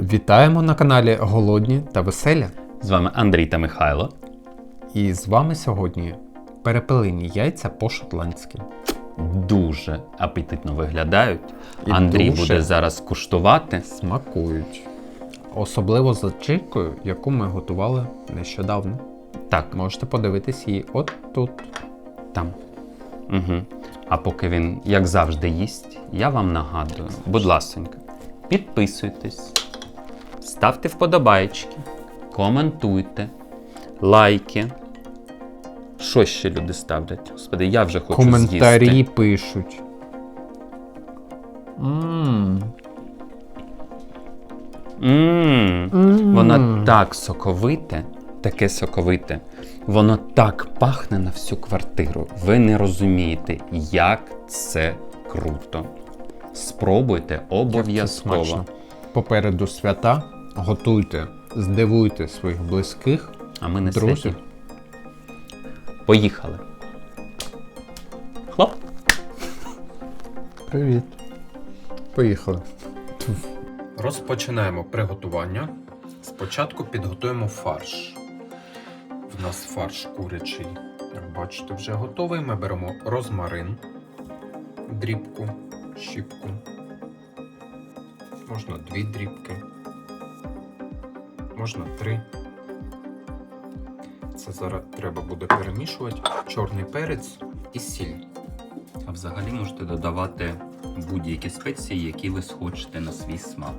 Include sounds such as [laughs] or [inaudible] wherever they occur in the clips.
Вітаємо на каналі Голодні та Веселі. З вами Андрій та Михайло. І з вами сьогодні перепелині яйця по-шотландськи. Дуже апетитно виглядають. І Андрій дуже. буде зараз куштувати. Смакують. Особливо з зачинкою, яку ми готували нещодавно. Так, Можете подивитись її от тут. там. Угу. А поки він, як завжди, їсть, я вам нагадую, будь ласенька, підписуйтесь, ставте вподобайки, коментуйте, лайки. Що ще люди ставлять? Господи, я вже хочу Коментарі з'їсти. пишуть. Мм. Мм. Мм. Воно так соковите, таке соковите. Воно так пахне на всю квартиру. Ви не розумієте, як це круто. Спробуйте обов'язково. Попереду свята. Готуйте, здивуйте своїх близьких. А ми не Друзі. святі. Поїхали. Хлоп. Привіт. Поїхали. Розпочинаємо приготування. Спочатку підготуємо фарш. В нас фарш курячий. Як бачите, вже готовий. Ми беремо розмарин, дрібку, щіпку. Можна дві дрібки. Можна три. Це зараз треба буде перемішувати. Чорний перець і сіль. А взагалі можете додавати будь-які спеції, які ви схочете на свій смак.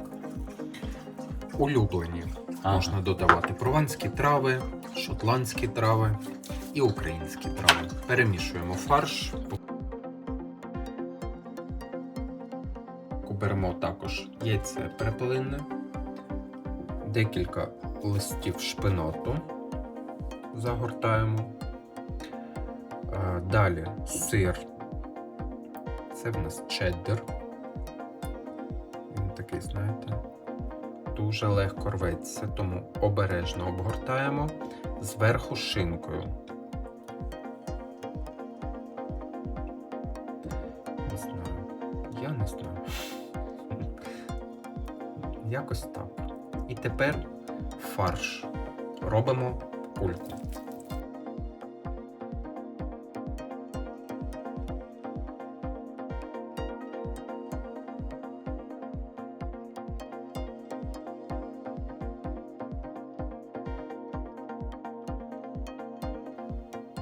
Улюблені. Ага. Можна додавати прованські трави, шотландські трави і українські трави. Перемішуємо фарш. Беремо також яйце перепелине, декілька листів шпиноту загортаємо. Е, Далі сир. Це в нас чеддер. Він такий, знаєте, дуже легко рветься, тому обережно обгортаємо зверху шинкою. Не знаю. Я не знаю. [laughs] Якось так. І тепер фарш. Робимо кульку.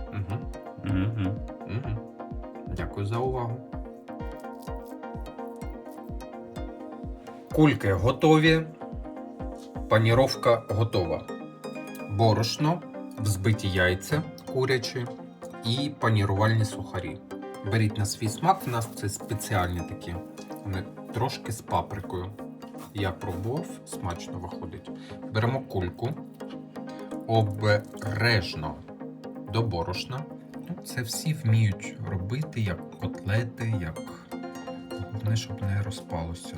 Угу. Угу. Угу. Дякую за увагу. Кульки готові. Паніровка готова. Борошно, взбиті яйця курячі і панірувальні сухарі. Беріть на свій смак, у нас це спеціальні такі. Вони трошки з паприкою. Я пробував, смачно виходить. Беремо кульку обережно до борошна. Ну, Це всі вміють робити як котлети, як головне, щоб не розпалося.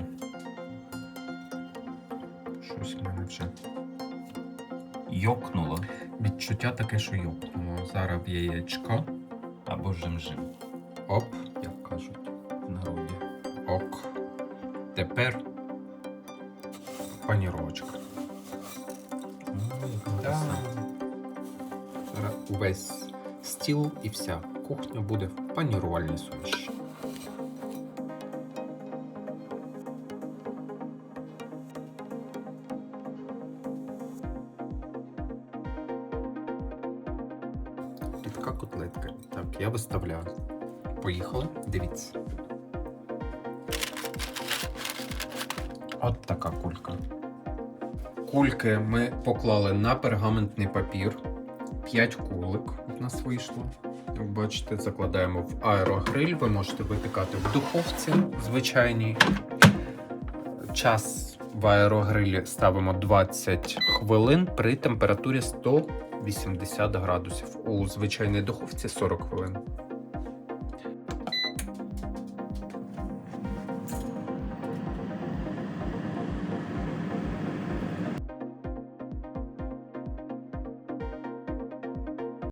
Щось в мене вже Йокнуло відчуття таке, що йокнуло. Зараз яєчко. або жим-жим, Оп, як кажуть в народі. ок. Тепер паніровочка. Да. Зараз увесь стіл і вся кухня буде в панірувальній суміші. Така котлетка. Так, я виставляю. Поїхали, дивіться. От така кулька. Кульки ми поклали на пергаментний папір. 5 кулик у нас вийшло. Як бачите, закладаємо в аерогриль. Ви можете випікати в духовці звичайній. Час в аерогрилі ставимо 20 хвилин при температурі 180 градусів. У звичайній духовці 40 хвилин.